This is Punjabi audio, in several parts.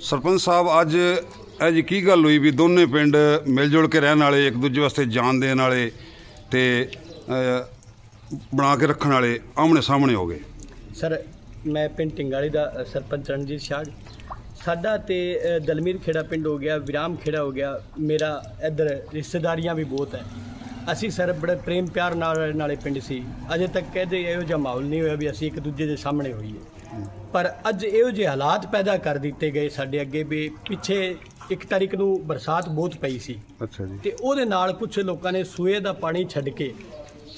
ਸਰਪੰਚ ਸਾਹਿਬ, ਅੱਜ ਇਹ ਜੀ ਕੀ ਗੱਲ ਹੋਈ ਵੀ ਦੋਨੇ ਪਿੰਡ ਮਿਲ ਜੁਲ ਕੇ ਰਹਿਣ ਵਾਲੇ, ਇੱਕ ਦੂਜੇ ਵਾਸਤੇ ਜਾਨ ਦੇਣ ਵਾਲੇ ਤੇ ਬਣਾ ਕੇ ਰੱਖਣ ਵਾਲੇ ਆਮਣੇ ਸਾਹਮਣੇ ਹੋ ਗਏ? ਸਰ, ਮੈਂ ਪਿੰਡ ਟਿੰਗਾਲੀ ਦਾ ਸਰਪੰਚ ਰਣਜੀਤ ਸ਼ਾਹ ਸਾਡਾ ਤੇ ਦਲਮੀਰ ਖੇੜਾ ਪਿੰਡ ਹੋ ਗਿਆ, ਵਿਰਾਮ ਖੇੜਾ ਹੋ ਗਿਆ। ਮੇਰਾ ਇੱਧਰ ਰਿਸ਼ਤੇਦਾਰੀਆਂ ਵੀ ਬਹੁਤ ਹੈ। ਅਸੀਂ ਸਰ ਬੜੇ ਪ੍ਰੇਮ ਪਿਆਰ ਨਾਲ, ਨਾਲੇ ਪਿੰਡ ਸੀ। ਅਜੇ ਤੱਕ ਕਹਦੇ ਇਹੋ ਜਿਹਾ ਮਾਹੌਲ ਨਹੀਂ ਹੋਇਆ ਵੀ ਅਸੀਂ ਇੱਕ ਦੂਜੇ ਦੇ ਸਾਹਮਣੇ ਹੋਈਏ। ਪਰ ਅੱਜ ਇਹੋ ਜਿਹੇ ਹਾਲਾਤ ਪੈਦਾ ਕਰ ਦਿੱਤੇ ਗਏ ਸਾਡੇ ਅੱਗੇ ਵੀ। ਪਿੱਛੇ ਇੱਕ ਤਾਰੀਖ ਨੂੰ ਬਰਸਾਤ ਬਹੁਤ ਪਈ ਸੀ। ਅੱਛਾ ਜੀ। ਤੇ ਉਹਦੇ ਨਾਲ ਕੁਝ ਲੋਕਾਂ ਨੇ ਸੂਏ ਦਾ ਪਾਣੀ ਛੱਡ ਕੇ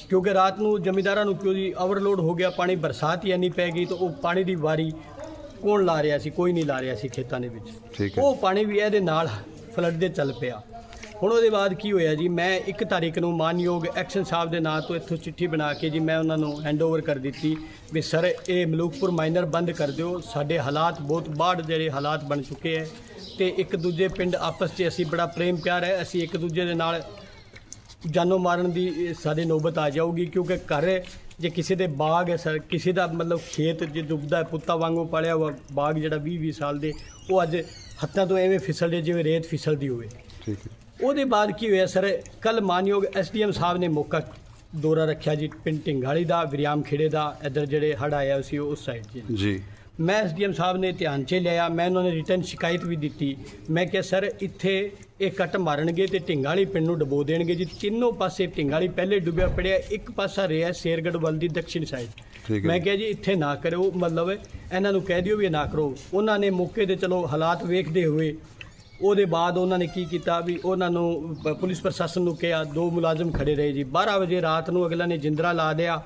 ਕਿਉਂਕਿ ਰਾਤ ਨੂੰ ਜ਼ਮੀਂਦਾਰਾਂ ਨੂੰ ਕਿਉਂ ਜੀ ਓਵਰਲੋਡ ਹੋ ਗਿਆ ਪਾਣੀ ਬਰਸਾਤ ਹੀ ਇੰਨੀ ਪੈ ਗਈ ਤਾਂ ਉਹ ਪਾਣੀ ਦੀ ਵਾਰੀ ਕੌਣ ਲਾ ਰਿਹਾ ਸੀ ਕੋਈ ਨਹੀਂ ਲਾ ਰਿਹਾ ਸੀ ਖੇਤਾਂ ਦੇ ਵਿੱਚ। ਉਹ ਪਾਣੀ ਵੀ ਇਹਦੇ ਨਾਲ ਫਲੱਡ ਦੇ ਚੱਲ ਪਿਆ। ਹੁਣ ਉਹਦੇ ਬਾਅਦ ਕੀ ਹੋਇਆ ਜੀ? ਮੈਂ ਇੱਕ ਤਾਰੀਖ ਨੂੰ ਮਾਨਯੋਗ ਐਕਸ਼ਨ ਸਾਹਿਬ ਦੇ ਨਾਂ ਤੋਂ ਇੱਥੋਂ ਚਿੱਠੀ ਬਣਾ ਕੇ ਜੀ ਮੈਂ ਉਹਨਾਂ ਨੂੰ ਹੈਂਡਓਵਰ ਕਰ ਦਿੱਤੀ ਵੀ ਸਰ ਇਹ ਮਲੂਕਪੁਰ ਮਾਈਨਰ ਬੰਦ ਕਰ ਦਿਓ। ਸਾਡੇ ਹਾਲਾਤ ਬਹੁਤ ਬਾੜ ਜਿਹੜੇ ਹਾਲਾਤ ਬਣ ਚੁੱਕੇ ਹੈ ਤੇ ਇੱਕ ਦੂਜੇ ਪਿੰਡ ਆਪਸ 'ਚ ਅਸੀਂ ਬੜਾ ਪ੍ਰੇਮ ਪਿਆਰ ਹੈ ਅਸੀਂ ਇੱਕ ਦੂਜੇ ਦੇ ਨਾਲ ਜਾਨੋਂ ਮਾਰਨ ਦੀ ਇਹ ਸਾਡੀ ਨੌਬਤ ਆ ਜਾਊਗੀ ਕਿਉਂਕਿ ਘਰ ਜੇ ਕਿਸੇ ਦੇ ਬਾਗ ਹੈ ਸਰ ਕਿਸੇ ਦਾ ਮਤਲਬ ਖੇਤ ਜੇ ਡੁੱਬਦਾ ਹੈ, ਪੁੱਤਾਂ ਵਾਂਗੂ ਪੜਿਆ ਹੋਇਆ ਬਾਗ ਜਿਹੜਾ 20 20 ਸਾਲ ਦੇ ਉਹ ਅੱਜ ਹੱਥਾਂ ਤੋਂ ਐਵੇਂ ਫਿਸਲਦੇ ਜਿਵੇਂ ਰੇਤ ਫਿਸਲਦੀ ਹੋਵੇ। ਠੀਕ ਹੈ। ਉਹਦੇ ਬਾਅਦ ਕੀ ਹੋਇਆ ਸਰ? ਕੱਲ ਮਾਨਯੋਗ ਐਸਡੀਐਮ ਸਾਹਿਬ ਨੇ ਮੌਕਾ ਦੌਰਾ ਰੱਖਿਆ ਜੀ ਪਿੰਡ ਢਿੰਗਾਲੀ ਦਾ ਵਿਰਿਆਮ ਖੇੜੇ ਦਾ ਇੱਧਰ ਜਿਹੜੇ ਹੜ੍ਹ ਆਇਆ ਸੀ ਉਸ ਸਾਈਡ 'ਚ ਜੀ। ਮੈਂ ਐਸਡੀਐਮ ਸਾਹਿਬ ਨੇ ਧਿਆਨ 'ਚ ਲਿਆ ਮੈਂ ਉਹਨਾਂ ਨੇ ਰਿਟਰਨ ਸ਼ਿਕਾਇਤ ਵੀ ਦਿੱਤੀ। ਮੈਂ ਕਿਹਾ ਸਰ ਇੱਥੇ ਇਹ ਕੱਟ ਮਾਰਨਗੇ ਤੇ ਢਿੰਗਾਲੀ ਪਿੰਡ ਨੂੰ ਡਬੋ ਦੇਣਗੇ ਜੀ। ਤਿੰਨੋਂ ਪਾਸੇ ਢਿੰਗਾਲੀ ਪਹਿਲੇ ਡੁੱਬਿਆ ਪੜਿਆ ਇੱਕ ਪਾਸਾ ਰਿਹਾ ਸ਼ੇਰਗੜ੍ਹ ਵੱਲ ਦੀ ਦક્ષਿਣ ਸਾਈਡ ਮੈਂ ਜੀ। ਕਿਹਾ ਜੀ ਇੱਥੇ ਨਾ ਕਰੋ ਮਤਲਬ ਇਹਨਾਂ ਨੂੰ ਕਹਿ ਦਿਓ ਵੀ ਨਾ ਕਰੋ। ਉਹਨਾਂ ਨੇ ਮੌਕੇ ਤੇ ਚਲੋ ਹਾਲਾਤ ਵੇਖਦੇ ਹੋਏ ਉਹਦੇ ਬਾਅਦ ਉਹਨਾਂ ਨੇ ਕੀ ਕੀਤਾ ਵੀ ਉਹਨਾਂ ਨੂੰ ਪ- ਪੁਲਿਸ ਪ੍ਰਸ਼ਾਸਨ ਨੂੰ ਕਿਹਾ, ਦੋ ਮੁਲਾਜ਼ਮ ਖੜੇ ਰਹੇ ਜੀ। 12 ਵਜੇ ਰਾਤ ਨੂੰ ਅਗਲਾ ਨੇ ਜਿੰਦਰਾ ਲਾ ਦਿਆ।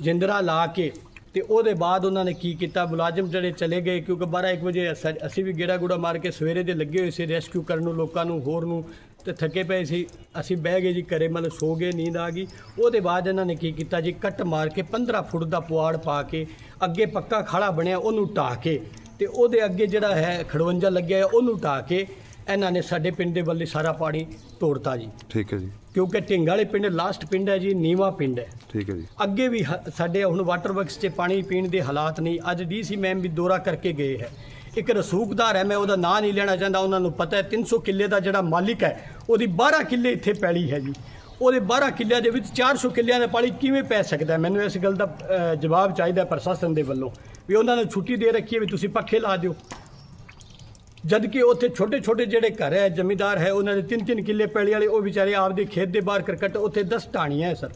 ਜਿੰਦਰਾ ਲਾ ਕੇ ਤੇ ਉਹਦੇ ਬਾਅਦ ਉਹਨਾਂ ਨੇ ਕੀ ਕੀਤਾ? ਮੁਲਾਜ਼ਮ ਜਿਹੜੇ ਚਲੇ ਗਏ ਕਿਉਂਕਿ 12 1 ਵਜੇ ਅਸਾਂ- ਅਸੀਂ ਵੀ ਗੇੜਾ ਗੂੜਾ ਮਾਰ ਕੇ ਸਵੇਰੇ ਦੇ ਲੱਗੇ ਹੋਏ ਸੀ ਰੈਸਕਿਊ ਕਰਨ ਨੂੰ, ਲੋਕਾਂ ਨੂੰ, ਹੋਰ ਨੂੰ ਤੇ ਥੱਕੇ ਪਏ ਸੀ। ਅਸੀਂ ਬਹਿ ਗਏ ਜੀ ਘਰੇ, ਮਤਲਬ ਸੋ ਗਏ, ਨੀਂਦ ਆ ਗਈ। ਉਹਦੇ ਬਾਅਦ ਇਹਨਾਂ ਨੇ ਕੀ ਕੀਤਾ ਜੀ? ਕੱਟ ਮਾਰ ਕੇ 15 ਫੁੱਟ ਦਾ ਪੁਆੜ ਪਾ ਕੇ ਅੱਗੇ ਪੱਕਾ ਖਾਲਾ ਬਣਿਆ, ਉਹਨੂੰ ਢਾਹ ਕੇ ਤੇ ਉਹਦੇ ਅੱਗੇ ਜਿਹੜਾ ਹੈ ਖੜਵੰਜਾ ਲੱਗਿਆ ਹੈ ਉਹਨੂੰ ਢਾਹ ਕੇ ਇਹਨਾਂ ਨੇ ਸਾਡੇ ਪਿੰਡ ਦੇ ਵੱਲੇ ਸਾਰਾ ਪਾਣੀ ਤੋੜਤਾ ਜੀ। ਠੀਕ ਹੈ ਜੀ। ਕਿਉਂਕਿ ਢਿੰਗਾਲੇ ਪਿੰਡ ਲਾਸਟ ਪਿੰਡ ਹੈ ਜੀ ਨੀਵਾ ਪਿੰਡ ਹੈ। ਠੀਕ ਹੈ ਜੀ। ਅੱਗੇ ਵੀ ਹ- ਸਾਡੇ ਹੁਣ ਵਾਟਰ ਵਰਕਸ 'ਚ ਪਾਣੀ ਪੀਣ ਦੇ ਹਾਲਾਤ ਨਹੀਂ ਅੱਜ ਡੀਸੀ ਮੈਮ ਵੀ ਦੌਰਾ ਕਰਕੇ ਗਏ ਹੈ। ਇੱਕ ਰਸੂਖਦਾਰ ਹੈ ਮੈਂ ਉਹਦਾ ਨਾਂ ਨਹੀਂ ਲੈਣਾ ਚਾਹੁੰਦਾ ਉਹਨਾਂ ਨੂੰ ਪਤਾ ਹੈ 300 ਕਿੱਲੇ ਦਾ ਜਿਹੜਾ ਮਾਲਿਕ ਹੈ ਉਹਦੀ 12 ਕਿੱਲੇ ਇੱਥੇ ਪੈਲੀ ਹੈ ਜੀ। ਉਹਦੇ 12 ਕਿੱਲਿਆਂ ਦੇ ਵਿੱਚ 400 ਕਿੱਲਿਆਂ ਦਾ ਪਾਣੀ ਕਿਵੇਂ ਪੈ ਸਕਦਾ ਹੈ? ਮੈਨੂੰ ਇਸ ਗੱਲ ਦਾ ਅ, ਜਵਾਬ ਚਾਹੀਦਾ ਹੈ ਪ੍ਰਸ਼ਾਸਨ ਦੇ ਵੱਲੋਂ ਵੀ ਉਹਨਾਂ ਨੂੰ ਛੁੱਟੀ ਦੇ ਰੱਖੀ ਹੈ ਵੀ ਤੁਸੀਂ ਪੱਖੇ ਲਾ ਦਿਓ। ਜਦ ਕਿ ਉੱਥੇ ਛੋਟੇ ਛੋਟੇ ਜਿਹੜੇ ਘਰ ਹੈ, ਜ਼ਮੀਦਾਰ ਹੈ, ਉਹਨਾਂ ਦੇ ਤਿੰਨ ਤਿੰਨ ਕਿੱਲੇ ਪੈਲੀ ਵਾਲੇ, ਉਹ ਵਿਚਾਰੇ ਆਪਦੇ ਖੇਤ ਦੇ ਬਾਹਰ ਕਰਕਟ ਉੱਥੇ 10 ਢਾਣੀਆਂ ਹੈ, ਸਰ।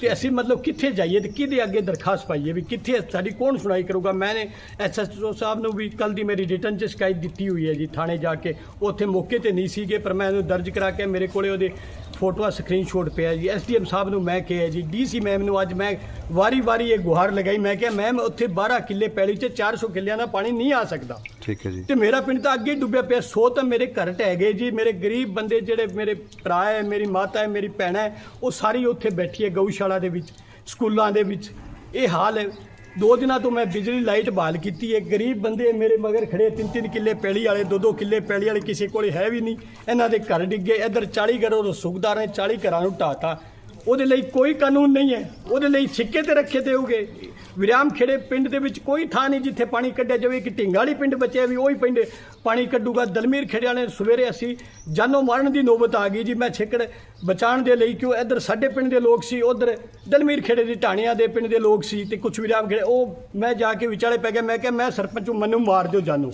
ਤੇ ਅਸੀਂ ਮਤਲਬ ਕਿੱਥੇ ਜਾਈਏ ਤੇ ਕਿਹਦੇ ਅੱਗੇ ਦਰਖਾਸਤ ਪਾਈਏ ਵੀ ਕਿੱਥੇ ਸਾਡੀ ਕੌਣ ਸੁਣਾਈ ਕਰੂਗਾ? ਮੈंने ਐਸਐਸਓ ਸਾਹਿਬ ਨੂੰ ਵੀ ਕੱਲ ਦੀ ਮੇਰੀ ਰਿਟਰਨ 'ਚ ਸ਼ਿਕਾਇਤ ਦਿੱਤੀ ਹੋਈ ਹੈ ਜੀ, ਥਾਣੇ ਜਾ ਕੇ। ਉੱਥੇ ਮੌਕੇ ਤੇ ਨਹੀਂ ਸੀਗੇ, ਪਰ ਮੈਂ ਉਹਨੂੰ ਦਰਜ ਕਰਾ ਕੇ ਮੇਰੇ ਕੋਲੇ ਉਹਦੇ ਫੋਟੋਆਂ ਸਕਰੀਨਸ਼ਾਟ ਪਿਆ ਜੀ। ਐਸਡੀਐਮ ਸਾਹਿਬ ਨੂੰ ਮੈਂ ਕਿਹਾ ਜੀ ਡੀਸੀ ਮੈਮ ਨੂੰ ਅੱਜ ਮੈਂ ਵਾਰੀ-ਵਾਰੀ ਇਹ ਗੁਹਾਰ ਲਗਾਈ। ਮੈਂ ਕਿਹਾ ਮੈਮ ਉੱਥੇ 12 ਕਿੱਲੇ ਪੈਲੀ 'ਚ 400 ਕਿੱਲਿਆਂ ਦਾ ਪਾਣੀ ਨਹੀਂ ਆ ਸਕਦਾ। ਠੀਕ ਹੈ ਜੀ। ਤੇ ਮੇਰਾ ਪਿੰਡ ਤਾਂ ਅੱਗੇ ਡੁੱਬਿਆ ਪਿਆ। ਸੋ ਤਾਂ ਮੇਰੇ ਘਰ ਟਹਿ ਗਏ ਜੀ। ਮੇਰੇ ਗਰੀਬ ਬੰਦੇ ਜਿਹੜੇ ਮੇਰੇ ਭਰਾ ਹੈ ਮੇਰੀ ਮਾਤਾ ਹੈ ਮੇਰੀ ਭੈਣ ਹੈ ਉਹ ਸਾਰੀ ਉੱਥੇ ਬੈਠੀ ਹੈ ਗਊਸ਼ਾਲਾ ਦੇ ਵਿੱਚ ਸਕੂਲਾਂ ਦੇ ਵਿੱਚ। ਇਹ ਹਾਲ ਹੈ ਦੋ ਦਿਨਾਂ ਤੋਂ ਮੈਂ ਬਿਜਲੀ ਲਾਈਟ ਬਹਾਲ ਕੀਤੀ ਹੈ। ਗਰੀਬ ਬੰਦੇ ਮੇਰੇ ਮਗਰ ਖੜੇ ਤਿੰਨ ਤਿੰਨ ਕਿੱਲੇ ਪੈਲੀ ਵਾਲੇ ਦੋ ਦੋ ਕਿੱਲੇ ਪੈਲੀ ਵਾਲੇ ਕਿਸੇ ਕੋਲੇ ਹੈ ਵੀ ਨਹੀਂ। ਇਹਨਾਂ ਦੇ ਘਰ ਡਿੱਗੇ ਇੱਧਰ 40 ਘਰੋਂ ਸੁਖਦਾਰ ਨੇ 40 ਘਰਾਂ ਨੂੰ ਢਾਤਾ ਉਹਦੇ ਲਈ ਕੋਈ ਕਾਨੂੰਨ ਨਹੀਂ ਹੈ। ਉਹਦੇ ਲਈ ਸਿੱਕੇ ਤੇ ਰੱਖੇ ਤੇ ਵਿਰਾਮ ਖੇੜੇ ਪਿੰਡ ਦੇ ਵਿੱਚ ਕੋਈ ਥਾਂ ਨਹੀਂ ਜਿੱਥੇ ਪਾਣੀ ਕੱਢਿਆ ਜਾਵੇ। ਕਿ ਵਾਲੀ ਪਿੰਡ ਬਚਿਆ ਵੀ ਉਹੀ ਪਿੰਡ ਪਾਣੀ ਕੱਢੂਗਾ। ਦਲਮੀਰ ਖੇੜਿਆਂ ਨੇ ਸਵੇਰੇ ਅਸੀਂ ਜਾਨੋਂ ਮਾਰਨ ਦੀ ਨੌਬਤ ਆ ਗਈ ਜੀ। ਮੈਂ ਛੇਕੜ ਬਚਾਉਣ ਦੇ ਲਈ ਕਿਉਂ? ਇੱਧਰ ਸਾਡੇ ਪਿੰਡ ਦੇ ਲੋਕ ਸੀ, ਉਧਰ ਦਲਮੀਰ ਖੇੜੇ ਦੀ ਢਾਣੀਆਂ ਦੇ ਪਿੰਡ ਦੇ ਲੋਕ ਸੀ ਤੇ ਕੁਝ ਵਿਰਾਮ ਖੇੜੇ ਉਹ ਮੈਂ ਜਾ ਕੇ ਵਿਚਾਲੇ ਪੈ ਗਿਆ। ਮੈਂ ਕਿਹਾ, ਮੈਂ ਸਰਪੰਚ ਨੂੰ ਮੈਨੂੰ, ਮਾਰ ਦਿਓ ਜਾਨੋਂ।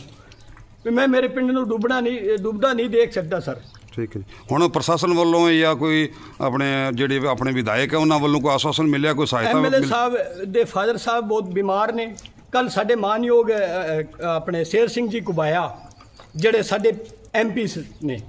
ਵੀ ਮੈਂ ਮੇਰੇ ਪਿੰਡ ਨੂੰ ਡੁੱਬਣਾ ਨਹੀਂ ਡੁੱਬਦਾ ਨਹੀਂ ਦੇਖ ਸਕਦਾ, ਸਰ। ਠੀਕ ਹੈ ਹੁਣ ਪ੍ਰਸ਼ਾਸਨ ਵੱਲੋਂ ਜਾਂ ਕੋਈ ਆਪਣੇ ਜਿਹੜੇ ਆਪਣੇ ਵਿਧਾਇਕ ਹੈ ਉਹਨਾਂ ਵੱਲੋਂ ਕੋਈ ਆਸ਼ਵਾਸਨ ਮਿਲਿਆ ਕੋਈ ਸਹਾਇਤਾ ਐਮਐਲਏ ਸਾਹਿਬ ਦੇ ਫਾਦਰ ਸਾਹਿਬ ਬਹੁਤ ਬਿਮਾਰ ਨੇ। ਕੱਲ ਸਾਡੇ ਮਾਨਯੋਗ ਆਪਣੇ ਸ਼ੇਰ ਸਿੰਘ ਜੀ ਕੁਬਾਇਆ ਜਿਹੜੇ ਸਾਡੇ ਐਮਪੀ ਨੇ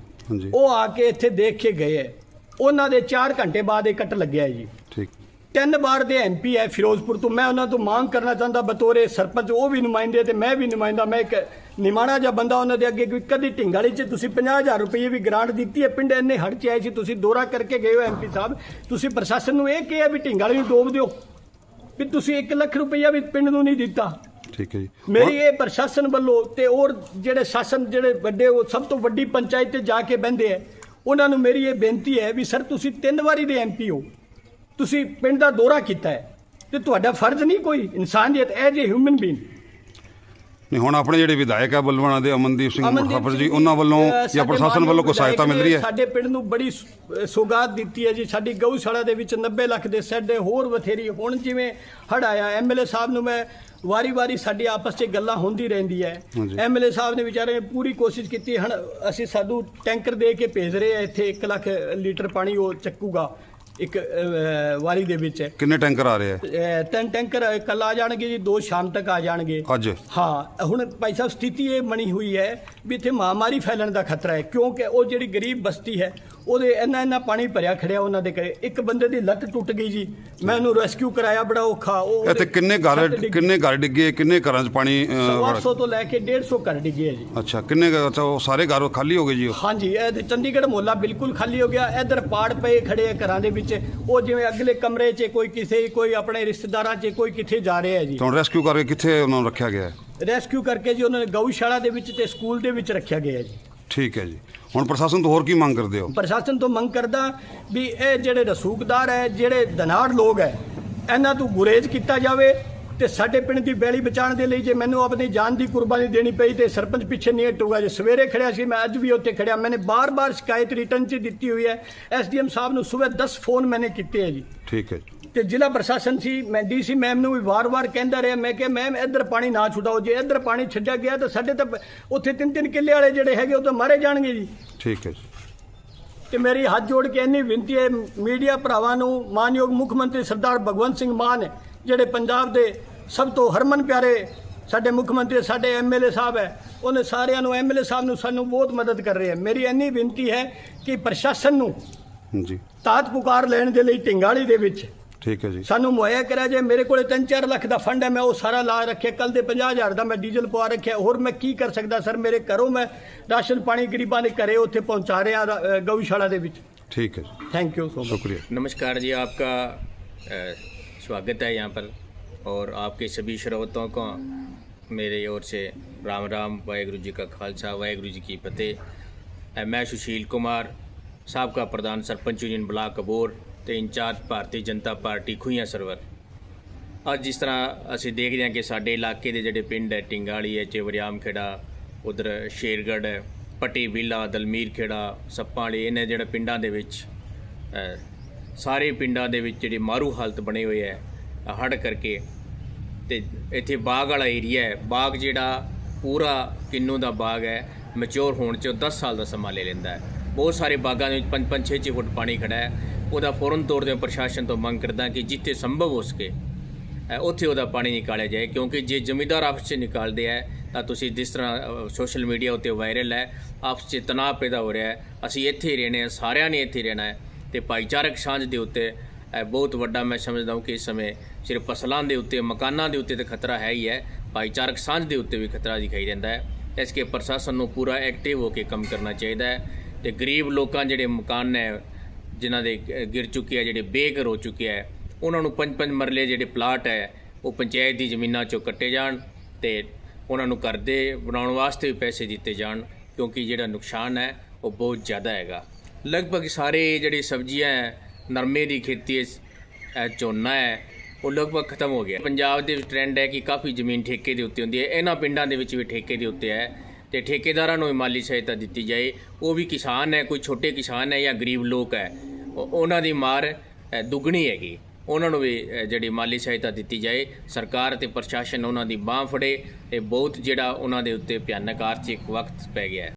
ਉਹ ਆ ਕੇ ਇੱਥੇ ਦੇਖ ਕੇ ਗਏ ਹੈ। ਉਹਨਾਂ ਦੇ 4 ਘੰਟੇ ਬਾਅਦ ਇਹ ਕੱਟ ਲੱਗਿਆ ਜੀ। ਠੀਕ। ਤਿੰਨ ਵਾਰ ਦੇ ਐਮਪੀ ਹੈ ਫਿਰੋਜ਼ਪੁਰ ਤੋਂ। ਮੈਂ ਉਹਨਾਂ ਤੋਂ ਮੰਗ ਕਰਨਾ ਚਾਹੁੰਦਾ ਬਤੌਰੇ ਸਰਪੰਚ ਉਹ ਵੀ ਨੁਮਾਇੰਦੇ ਤੇ ਮੈਂ ਵੀ ਨੁਮਾਇੰਦਾ। ਮੈਂ ਇੱਕ ਨਿਮਾਣਾ ਜਿਹਾ ਬੰਦਾ ਉਹਨਾਂ ਦੇ ਅੱਗੇ ਕੋਈ ਕਦੀ ਢਿੰਗਾਲੀ 'ਚ ਤੁਸੀਂ 50000 ਰੁਪਏ ਵੀ ਗ੍ਰਾਂਟ ਦਿੱਤੀ ਹੈ ਪਿੰਡ ਇੰਨੇ ਹੜ 'ਚ ਆਏ ਸੀ ਤੁਸੀਂ ਦੌਰਾ ਕਰਕੇ ਗਏ ਹੋ ਐਮਪੀ ਸਾਹਿਬ। ਤੁਸੀਂ ਪ੍ਰਸ਼ਾਸਨ ਨੂੰ ਇਹ ਕਿਹਾ ਵੀ ਢਿੰਗਾਲੀ ਨੂੰ ਡੋਬ ਦਿਓ ਵੀ ਤੁਸੀਂ 1 ਲੱਖ ਰੁਪਈਆ ਵੀ ਪਿੰਡ ਨੂੰ ਨਹੀਂ ਦਿੱਤਾ। ਠੀਕ ਹੈ ਜੀ। ਮੇਰੀ ਇਹ ਪ੍ਰਸ਼ਾਸਨ ਵੱਲੋਂ ਤੇ ਹੋਰ ਜਿਹੜੇ ਸ਼ਾਸਨ ਜਿਹੜੇ ਵੱਡੇ ਉਹ ਸਭ ਤੋਂ ਵੱਡੀ ਪੰਚਾਇਤ ਤੇ ਜਾ ਕੇ ਬਹਿੰਦੇ ਆ ਉਹਨਾਂ ਨੂੰ ਮੇਰੀ ਇਹ ਬੇਨਤੀ ਹੈ ਵੀ ਸਰ ਤੁਸੀਂ ਤਿੰਨ ਵਾਰੀ ਦੇ ਐਮਪੀ ਹੋ ਤੁਸੀਂ ਪਿੰਡ ਦਾ ਦੌਰਾ ਕੀਤਾ ਹੈ ਤੇ ਤੁਹਾਡਾ ਫਰਜ਼ ਨਹੀਂ ਕੋਈ ਇਨਸਾਨੀਅਤ ਐਜ ਏ ਹਿਊਮਨ ਬੀਇੰਗ ਨਹੀਂ ਹੁਣ ਆਪਣੇ ਜਿਹੜੇ ਵਿਧਾਇਕ ਆ ਬਲਵਾਣਾ ਦੇ ਅਮਨਦੀਪ ਸਿੰਘ ਮੁਖਾਫਰ ਜੀ ਉਹਨਾਂ ਵੱਲੋਂ ਜਾਂ ਸਾਡੇ ਪ੍ਰਸ਼ਾਸਨ ਵੱਲੋਂ ਕੋਈ ਸਹਾਇਤਾ ਮਿਲ ਰਹੀ ਹੈ? ਸਾਡੇ ਪਿੰਡ ਨੂੰ ਬੜੀ ਸੌਗਾਤ ਦਿੱਤੀ ਹੈ ਜੀ। ਸਾਡੀ ਗਊਸ਼ਾਲਾ ਦੇ ਵਿੱਚ 90 ਲੱਖ ਦੇ ਸੈੱਡ ਹੋਰ ਬਥੇਰੀ ਹੁਣ ਜਿਵੇਂ ਹੜ ਆਇਆ ਐਮਐਲਏ ਸਾਹਿਬ ਨੂੰ ਮੈਂ ਵਾਰੀ-ਵਾਰੀ ਸਾਡੀ ਆਪਸ 'ਚ ਗੱਲਾਂ ਹੁੰਦੀ ਰਹਿੰਦੀ ਹੈ। ਐਮਐਲਏ ਸਾਹਿਬ ਨੇ ਵਿਚਾਰੇ ਪੂਰੀ ਕੋਸ਼ਿਸ਼ ਕੀਤੀ ਹਨ ਅਸੀਂ ਸਾਨੂੰ ਟੈਂਕਰ ਦੇ ਕੇ ਭੇਜ ਰਹੇ ਆ ਇੱਥੇ 1 ਲੱਖ ਲੀਟਰ ਪਾਣੀ ਉਹ ਚੱਕੂਗਾ। ਇੱਕ ਵਾਰੀ ਦੇ ਵਿੱਚ। ਕਿੰਨੇ ਟੈਂਕਰ ਆ ਰਹੇ ਆ? ਤਿੰਨ ਟੈਂਕਰ ਕੱਲ ਆ ਜਾਣਗੇ ਜੀ ਦੋ ਸ਼ਾਮ ਤੱਕ ਆ ਜਾਣਗੇ। ਅੱਜ? ਹਾਂ ਹੁਣ ਭਾਈ ਸਾਹਿਬ ਸਥਿਤੀ ਇਹ ਬਣੀ ਹੋਈ ਹੈ ਵੀ ਇੱਥੇ ਮਹਾਮਾਰੀ ਫੈਲਣ ਦਾ ਖਤਰਾ ਹੈ ਕਿਉਂਕਿ ਉਹ ਜਿਹੜੀ ਗਰੀਬ ਬਸਤੀ ਹੈ ਉਹਦੇ ਇੰਨਾ ਇੰਨਾ ਪਾਣੀ ਭਰਿਆ ਖੜਿਆ ਉਹਨਾਂ ਦੇ ਘਰੇ। ਇੱਕ ਬੰਦੇ ਦੀ ਲੱਤ ਟੁੱਟ ਗਈ ਜੀ। ਮੈਂ ਉਹਨੂੰ ਰੈਸਕਿਊ ਕਰਾਇਆ ਬੜਾ ਔਖਾ। ਉਹ ਇੱਥੇ ਕਿੰਨੇ ਘਰ ਕਿੰਨੇ ਘਰ ਡਿੱਗੇ ਕਿੰਨੇ ਘਰਾਂ 'ਚ ਪਾਣੀ ਅ, ਸਵਾ ਵੜ- ਸੌ ਤੋਂ ਲੈ ਕੇ 150 ਘਰ ਡਿੱਗੇ ਜੀ। ਅੱਛਾ ਕਿੰਨੇ ਅੱਛਾ ਉਹ ਸਾਰੇ ਘਰ ਖਾਲੀ ਹੋ ਗਏ ਜੀ? ਹਾਂਜੀ ਇਹ ਚੰਡੀਗੜ੍ਹ ਮੁਹੱਲਾ ਬਿਲਕੁਲ ਖਾਲੀ ਹੋ ਗਿਆ। ਇਧਰ ਪਾੜ ਪਏ ਖੜੇ ਆ ਘਰਾਂ ਦੇ ਵਿੱਚ। ਉਹ ਜਿਵੇਂ ਅਗਲੇ ਕਮਰੇ 'ਚ ਕੋਈ ਕਿਸੇ ਕੋਈ ਆਪਣੇ ਰਿਸ਼ਤੇਦਾਰਾਂ 'ਚ ਕੋਈ ਕਿੱਥੇ ਜਾ ਰਿਹਾ ਹੈ ਜੀ। ਤਾਂ ਰੈਸਕਿਊ ਕਰਕੇ ਕਿੱਥੇ ਉਹਨਾਂ ਨੂੰ ਰੱਖਿਆ ਗਿਆ? ਹੈ ਰੈਸਕਿਊ ਕਰਕੇ ਜੀ ਉਹਨਾਂ ਨੇ ਗਊਸ਼ਾਲਾ ਦੇ ਵਿੱਚ ਤੇ ਸਕੂਲ ਦੇ ਵਿੱਚ ਰੱਖਿਆ ਗਿਆ ਜੀ। ਠੀਕ ਹੈ ਜੀ। ਹੁਣ ਪ੍ਰਸ਼ਾਸਨ ਤੋਂ ਹੋਰ ਕੀ ਮੰਗ ਕਰਦੇ ਹੋ? ਪ੍ਰਸ਼ਾਸਨ ਤੋਂ ਮੰਗ ਕਰਦਾ ਵੀ ਇਹ ਜਿਹੜੇ ਰਸੂਖਦਾਰ ਹੈ, ਜਿਹੜੇ ਧਨਾੜ ਲੋਕ ਹੈ, ਇਹਨਾਂ ਤੋਂ ਗੁਰੇਜ਼ ਕੀਤਾ ਜਾਵੇ ਤੇ ਸਾਡੇ ਪਿੰਡ ਦੀ ਬੈਲੀ ਬਚਾਉਣ ਦੇ ਲਈ ਜੇ ਮੈਨੂੰ ਆਪਣੀ ਜਾਨ ਦੀ ਕੁਰਬਾਨੀ ਦੇਣੀ ਪਈ ਤੇ ਸਰਪੰਚ ਪਿੱਛੇ ਨਹੀਂ ਹਟੂਗਾ। ਜੇ ਸਵੇਰੇ ਖੜਿਆ ਸੀ ਮੈਂ ਅੱਜ ਵੀ ਉੱਥੇ ਖੜਿਆ। ਮੈਨੇ ਬਾਰ-ਬਾਰ ਸ਼ਿਕਾਇਤ ਰਿਟਰਨ 'ਚ ਦਿੱਤੀ ਹੋਈ ਹੈ। ਐਸਡੀਐਮ ਸਾਹਿਬ ਨੂੰ ਸਵੇਰ 10 ਫੋਨ ਮੈਨੇ ਕੀਤੇ ਹੈ ਜੀ। ਠੀਕ ਹੈ ਜੀ। ਤੇ ਜ਼ਿਲ੍ਹਾ ਪ੍ਰਸ਼ਾਸਨ ਸੀ ਮੈਂ ਡੀਸੀ ਮੈਮ ਨੂੰ ਵੀ ਵਾਰ-ਵਾਰ ਕਹਿੰਦਾ ਰਿਹਾ। ਮੈਂ ਕਿ ਮੈਮ ਇੱਧਰ ਪਾਣੀ ਨਾ ਛੁਡਾਓ। ਜੇ ਇੱਧਰ ਪਾਣੀ ਛੱਡਿਆ ਗਿਆ ਤਾਂ ਸਾਡੇ ਤਾਂ ਉੱਥੇ ਤਿੰਨ ਤਿੰਨ ਕਿੱਲੇ ਵਾਲੇ ਜਿਹੜੇ ਹੈਗੇ ਉਹ ਤਾਂ ਮਾਰੇ ਜਾਣਗੇ ਜੀ। ਠੀਕ ਹੈ ਜੀ। ਤੇ ਮੇਰੀ ਹੱਥ ਜੋੜ ਕੇ ਇੰਨੀ ਬੇਨਤੀ ਹੈ। ਮੀਡੀਆ ਭਰਾਵਾਂ ਨੂੰ ਮਾਨਯੋਗ ਮੁੱਖ ਮੰਤਰੀ ਸਰਦਾਰ ਭਗਵੰਤ ਸਿੰਘ ਮਾਨ ਜਿਹੜੇ ਪੰਜਾਬ ਦੇ ਸਭ ਤੋਂ ਹਰਮਨ ਪਿਆਰੇ ਸਾਡੇ ਮੁੱਖ ਮੰਤਰੀ ਸਾਡੇ ਐਮਐਲਏ ਸਾਹਿਬ ਹੈ ਉਹਨੇ ਸਾਰਿਆਂ ਨੂੰ ਐਮਐਲਏ ਸਾਹਿਬ ਨੂੰ ਸਾਨੂੰ ਬਹੁਤ ਮਦਦ ਕਰ ਰਹੇ ਹੈ। ਮੇਰੀ ਇੰਨੀ ਬੇਨਤੀ ਹੈ ਕਿ ਪ੍ਰਸ਼ਾਸਨ ਨੂੰ ਜੀ। ਤਾਤ ਪੁਕਾਰ ਲੈਣ ਦੇ ਲਈ ਟਿੰਗਾਲੀ ਦੇ ਵਿੱਚ ਠੀਕ ਹੈ ਜੀ। ਸਾਨੂੰ ਮੁਹੱਈਆ ਕਰਿਆ ਜੇ ਮੇਰੇ ਕੋਲੇ 3-4 ਲੱਖ ਦਾ ਫੰਡ ਹੈ ਮੈਂ ਉਹ ਸਾਰਾ ਲਾ ਰੱਖਿਆ। ਕੱਲ ਦੇ 50000 ਦਾ ਮੈਂ ਡੀਜ਼ਲ ਪਵਾ ਰੱਖਿਆ। ਹੋਰ ਮੈਂ ਕੀ ਕਰ ਸਕਦਾ ਸਰ? ਮੇਰੇ ਘਰੋਂ ਮੈਂ ਰਾਸ਼ਨ ਪਾਣੀ ਗਰੀਬਾਂ ਦੇ ਘਰੇ ਉੱਥੇ ਪਹੁੰਚਾ ਰਿਹਾ ਗਊਸ਼ਾਲਾ ਦੇ ਵਿੱਚ। ਠੀਕ ਹੈ ਜੀ। ਥੈਂਕ ਯੂ ਸੋ ਮਚ ਸ਼ੁਕਰੀਆ। ਨਮਸਕਾਰ ਜੀ ਆਪਕਾ स्वागत है यहाँ पर और आपके सभी श्रोताओं को मेरे ओर से राम राम वाहेगुरु जी का खालसा वाहेगुरु जी की फतेह अ, मैं सुशील कुमार साबका प्रधान सरपंच यूनियन ब्लाक अबोर ਤੇ incharge Bharatiya Janata party ਖੂਹੀਆਂ server ਅੱਜ ਜਿਸ ਤਰ੍ਹਾਂ ਅਸੀਂ ਦੇਖਦੇ ਹਾਂ ਕਿ ਸਾਡੇ ਇਲਾਕੇ ਦੇ ਜਿਹੜੇ ਪਿੰਡ ਹੈ ਟਿੰਗਾਲੀ ਹੈ ਚੇਵਰਿਆਮ ਖੇੜਾ ਉਧਰ ਸ਼ੇਰਗੜ੍ਹ ਹੈ ਪੱਟੀ ਵਿਲਾ ਦਲਮੀਰ ਖੇੜਾ ਸੱਪਾਂ ਵਾਲੀ ਇਹਨਾਂ ਜਿਹੜੇ ਪਿੰਡਾਂ ਦੇ ਵਿੱਚ ਅ, ਸਾਰੇ ਪਿੰਡਾਂ ਦੇ ਵਿੱਚ ਜਿਹੜੀ ਮਾਰੂ ਹਾਲਤ ਬਣੇ ਹੋਏ ਹੈ, ਹੜ੍ਹ ਕਰਕੇ। ਤੇ ਇੱਥੇ ਬਾਗ ਵਾਲਾ ਏਰੀਆ ਹੈ। ਬਾਗ ਜਿਹੜਾ ਪੂਰਾ ਕਿੰਨੂ ਦਾ ਬਾਗ ਹੈ ਮੈਚੁਰ ਹੋਣ 'ਚ 10 ਸਾਲ ਦਾ ਸਮਾਂ ਲੈ ਲੈਂਦਾ ਹੈ। ਬਹੁਤ ਸਾਰੇ ਬਾਗਾਂ ਦੇ ਵਿੱਚ 5-5 6-6 ਫੁੱਟ ਪਾਣੀ ਖੜਾ ਹੈ। ਉਹਦਾ ਫੌਰਨ ਤੌਰ ਤੇ ਪ੍ਰਸ਼ਾਸਨ ਤੋਂ ਮੰਗ ਕਰਦਾ ਕਿ ਜਿੱਥੇ ਸੰਭਵ ਹੋ ਸਕੇ ਉੱਥੇ ਉਹਦਾ ਪਾਣੀ ਨਿਕਾਲਿਆ ਜਾਏ। ਕਿਉਂਕਿ ਜੇ ਜ਼ਮੀਂਦਾਰ ਆਪਸ 'ਚ ਨਿਕਾਲਦੇ ਹੈ, ਤਾਂ ਤੁਸੀਂ ਜਿਸ ਤਰ੍ਹਾਂ ਸੋਸ਼ਲ ਮੀਡੀਆ ਉੱਤੇ ਵਾਇਰਲ ਹੈ, ਆਪਸ 'ਚ ਤਣਾਅ ਪੈਦਾ ਹੋ ਰਿਹਾ ਹੈ। ਅਸੀਂ ਇੱਥੇ ਹੀ ਰਹਿਣੇ ਹਾਂ, ਸਾਰਿਆਂ ਨੇ ਇੱਥੇ ਰਹਿਣਾ ਹੈ। ਤੇ ਭਾਈਚਾਰਕ ਸਾਂਝ ਦੇ ਉੱਤੇ ਬਹੁਤ ਵੱਡਾ ਮੈਂ ਸਮਝਦਾ ਹਾਂ ਕਿ ਇਸ ਸਮੇਂ ਸਿਰਫ ਫਸਲਾਂ ਦੇ ਉੱਤੇ, ਮਕਾਨਾਂ ਦੇ ਉੱਤੇ ਤਾਂ ਖਤਰਾ ਹੈ ਹੀ ਹੈ, ਭਾਈਚਾਰਕ ਸਾਂਝ ਦੇ ਉੱਤੇ ਵੀ ਖਤਰਾ ਦਿਖਾਈ ਦਿੰਦਾ ਹੈ। ਇਸ ਕੇ ਪ੍ਰਸ਼ਾਸਨ ਨੂੰ ਪੂਰਾ ਐਕਟਿਵ ਹੋ ਕੇ ਕੰਮ ਕਰਨਾ ਚਾਹੀਦਾ ਹੈ ਤੇ ਗਰੀਬ ਲੋਕਾਂ ਜਿਹੜੇ ਮਕਾਨ ਨੇ, ਜਿਨ੍ਹਾਂ ਦੇ ਗਿਰ ਚੁੱਕੇ ਆ, ਜਿਹੜੇ ਬੇਘਰ ਹੋ ਚੁੱਕੇ ਆ, ਉਹਨਾਂ ਨੂੰ ਪੰਜ ਪੰਜ ਮਰਲੇ ਜਿਹੜੇ ਪਲਾਟ ਹੈ, ਉਹ ਪੰਚਾਇਤ ਦੀ ਜ਼ਮੀਨਾਂ ਚੋਂ ਕੱਟੇ ਜਾਣ ਤੇ ਉਹਨਾਂ ਨੂੰ ਘਰ ਦੇ ਬਣਾਉਣ ਵਾਸਤੇ ਵੀ ਪੈਸੇ ਦਿੱਤੇ ਜਾਣ ਕਿਉਂਕਿ ਜਿਹੜਾ ਨੁਕਸਾਨ ਹੈ, ਉਹ ਬਹੁਤ ਜ਼ਿਆਦਾ ਹੈਗਾ। ਲਗਭਗ ਸਾਰੇ ਜਿਹੜੀ ਸਬਜ਼ੀਆਂ ਹੈ, ਨਰਮੇ ਦੀ ਖੇਤੀ ਹੈ ਝੋਨਾ ਹੈ, ਉਹ ਲਗਭਗ ਖਤਮ ਹੋ ਗਿਆ। ਪੰਜਾਬ ਦੇ ਵਿੱਚ ਟ੍ਰੈਂਡ ਹੈ ਕਿ ਕਾਫੀ ਜ਼ਮੀਨ ਠੇਕੇ ਦੇ ਉੱਤੇ ਹੁੰਦੀ ਹੈ। ਇਹਨਾਂ ਪਿੰਡਾਂ ਦੇ ਵਿੱਚ ਵੀ ਠੇਕੇ ਦੇ ਉੱਤੇ ਹੈ ਤੇ ਠੇਕੇਦਾਰਾਂ ਨੂੰ ਵੀ ਮਾਲੀ ਸਹਾਇਤਾ ਦਿੱਤੀ ਜਾਏ। ਉਹ ਵੀ ਕਿਸਾਨ ਹੈ, ਕੋਈ ਛੋਟੇ ਕਿਸਾਨ ਹੈ ਜਾਂ ਗਰੀਬ ਲੋਕ ਹੈ, ਉਹ- ਉਹਨਾਂ ਦੀ ਮਾਰ ਦੁੱਗਣੀ ਹੈਗੀ। ਉਹਨਾਂ ਨੂੰ ਵੀ ਜਿਹੜੀ ਮਾਲੀ ਸਹਾਇਤਾ ਦਿੱਤੀ ਜਾਏ। ਸਰਕਾਰ ਤੇ ਪ੍ਰਸ਼ਾਸਨ ਉਹਨਾਂ ਦੀ ਬਾਹ ਫੜੇ ਇਹ ਬਹੁਤ ਜਿਹੜਾ ਉਹਨਾਂ ਦੇ ਉੱਤੇ ਭਿਆਨਕ ਆਰਥਿਕ ਵਕਤ ਪੈ ਗਿਆ